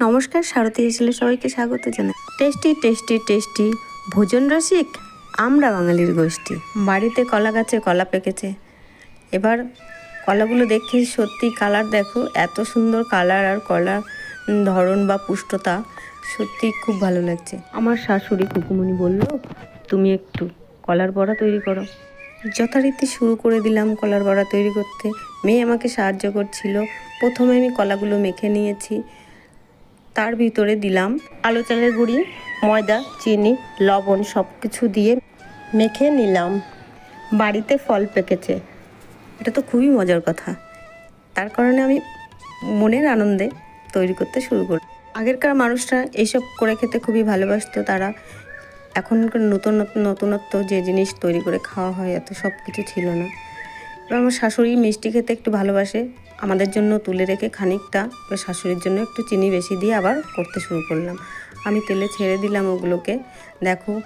নমস্কার, সারথী এসেলে সবাইকে স্বাগত জানাই। টেস্টি টেস্টি টেস্টি ভোজন রসিক আমরা বাঙালির গোষ্ঠী। বাড়িতে কলা গাছে কলা পেকেছে। এবার কলাগুলো দেখে সত্যি কালার দেখো, এত সুন্দর কালার আর কলার ধরন বা পুষ্টতা সত্যি খুব ভালো লাগছে। আমার শাশুড়ি কুকুমনি বলল, তুমি একটু কলার বড়া তৈরি করো। যথারীতি শুরু করে দিলাম কলার বড়া তৈরি করতে। মেয়ে আমাকে সাহায্য করছিল। প্রথমে আমি কলাগুলো মেখে নিয়েছি। তার ভিতরে দিলাম আলু চালের গুঁড়ি, ময়দা, চিনি, লবণ সব কিছু দিয়ে মেখে নিলাম। বাড়িতে ফল পেকেছে। এটা তো খুবই মজার কথা। তার কারণে আমি মনের আনন্দে তৈরি করতে শুরু করি, আগেরকার মানুষরা এইসব করে খেতে খুবই ভালোবাসতো। তারা এখনকার নতুন নতুনত্ব যে জিনিস তৈরি করে খাওয়া হয়, এত সব কিছু ছিল না। আমার শাশুড়ি মিষ্টি খেতে একটু ভালোবাসে। আমাদের জন্য তুলে রেখে খানিকটা এবার শাশুড়ির জন্য একটু চিনি বেশি দিয়ে আবার করতে শুরু করলাম। আমি তেলে ছেড়ে দিলাম ওগুলোকে। দেখো,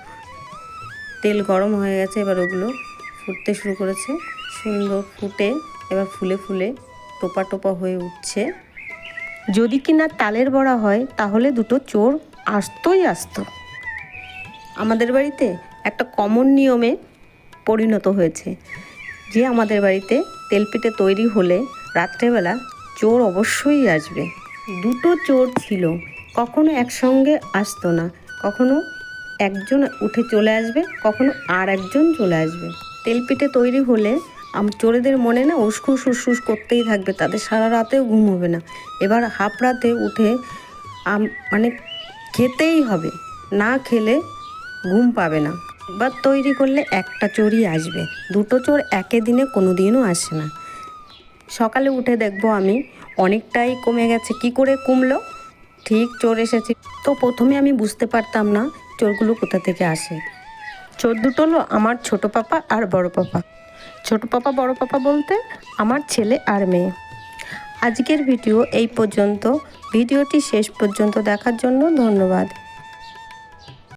তেল গরম হয়ে গেছে, এবার ওগুলো ফুটতে শুরু করেছে। সুন্দর ফুটে, এবার ফুলে ফুলে টোপা টোপা হয়ে উঠছে। যদি কিনা তালের বড়া হয়, তাহলে দুটো চোর আসতোই আসতো। আমাদের বাড়িতে একটা কমন নিয়মে পরিণত হয়েছে। যে আমাদের বাড়িতে তেলপিঠে তৈরি হলে রাত্রেবেলা চোর অবশ্যই আসবে। দুটো চোর ছিল। কখনো একসঙ্গে আসতো না। কখনো একজন উঠে চলে আসবে, কখনো আর একজন চলে আসবে। তেলপিঠে তৈরি হলে চোরেদের মনে না উসখুস উসখুস করতেই থাকবে। তাদের সারা রাতেও ঘুম হবে না। এবার হাফ রাতে উঠে মানে খেতেই হবে। না খেলে ঘুম পাবে না। এবার তৈরি করলে একটা চোরই আসবে। দুটো চোর একে দিনে কোনো দিনও আসে না। সকালে উঠে দেখব আমি, অনেকটাই কমে গেছে। কি করে কমলো? ঠিক চোর এসেছে। তো প্রথমে আমি বুঝতে পারতাম না চোরগুলো কোথা থেকে আসে। চোর দুটো হলো আমার ছোট পাপা আর বড় পাপা। ছোট পাপা, বড় পাপা বলতে আমার ছেলে আর মেয়ে। আজকের ভিডিও এই পর্যন্ত। ভিডিওটি শেষ পর্যন্ত দেখার জন্য ধন্যবাদ।